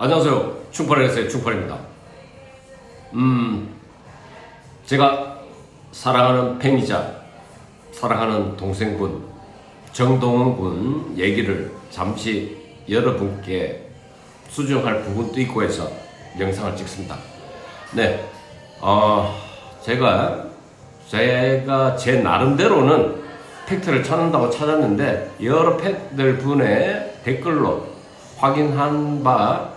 안녕하세요. 충팔에서의 충팔입니다. 음, 제가 사랑하는 팬이자 사랑하는 동생분 정동원 군 얘기를 잠시 여러분께 수정할 부분도 있고 해서 영상을 찍습니다. 네, 어, 제가 제가 제 나름대로는 팩트를 찾는다고 찾았는데 여러 팬들 분의 댓글로 확인한 바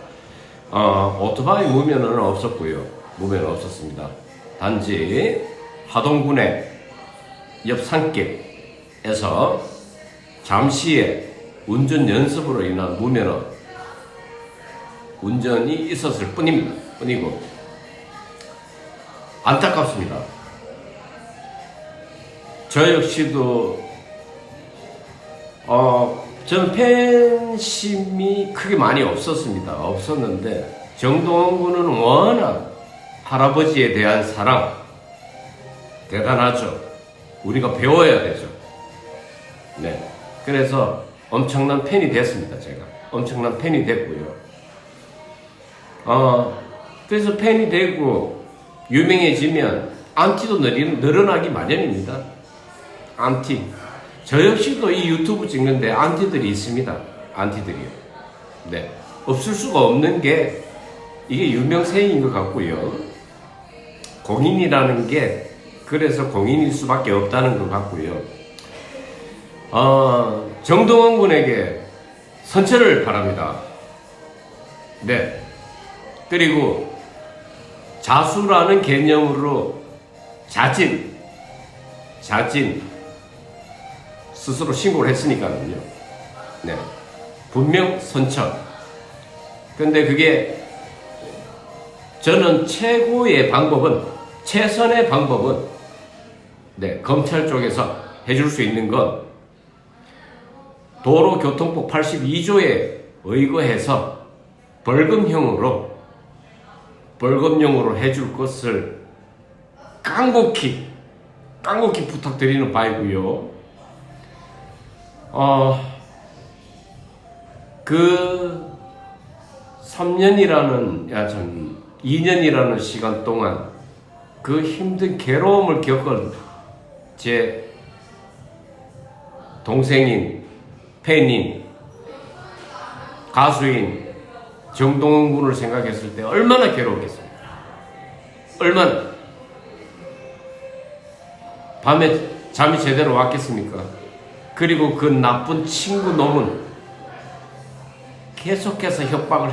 어, 오토바이 무면은 없었고요. 무면은 없었습니다. 단지 하동군의 옆 산길에서 잠시의 운전 연습으로 인한 무면허 운전이 있었을 뿐입니다. 뿐이고 안타깝습니다. 저 역시도 어 저는 팬심이 크게 많이 없었습니다. 없었는데 정동원 군은 워낙 할아버지에 대한 사랑 대단하죠. 우리가 배워야 되죠. 네. 그래서 엄청난 팬이 됐습니다. 제가 엄청난 팬이 됐고요. 어 그래서 팬이 되고 유명해지면 안티도 늘, 늘어나기 마련입니다. 안티. 저 역시도 이 유튜브 찍는데 안티들이 있습니다. 안티들이요. 네. 없을 수가 없는 게 이게 유명세인 것 같고요. 공인이라는 게 그래서 공인일 수밖에 없다는 것 같고요. 어, 정동원 군에게 선처를 바랍니다. 네. 그리고 자수라는 개념으로 자진, 자진, 스스로 신고를 했으니까는요. 네. 분명 선처. 근데 그게 저는 최고의 방법은, 최선의 방법은, 네, 검찰 쪽에서 해줄 수 있는 건 도로교통법 82조에 의거해서 벌금형으로, 벌금형으로 해줄 것을 깡곡히, 깡곡히 부탁드리는 바이고요. 어, 그 3년이라는, 야, 참, 2년이라는 시간 동안 그 힘든 괴로움을 겪은 제 동생인, 팬인, 가수인 정동원 군을 생각했을 때 얼마나 괴로웠겠습니까? 얼마나? 밤에 잠이 제대로 왔겠습니까? 그리고 그 나쁜 친구 놈은 계속해서 협박을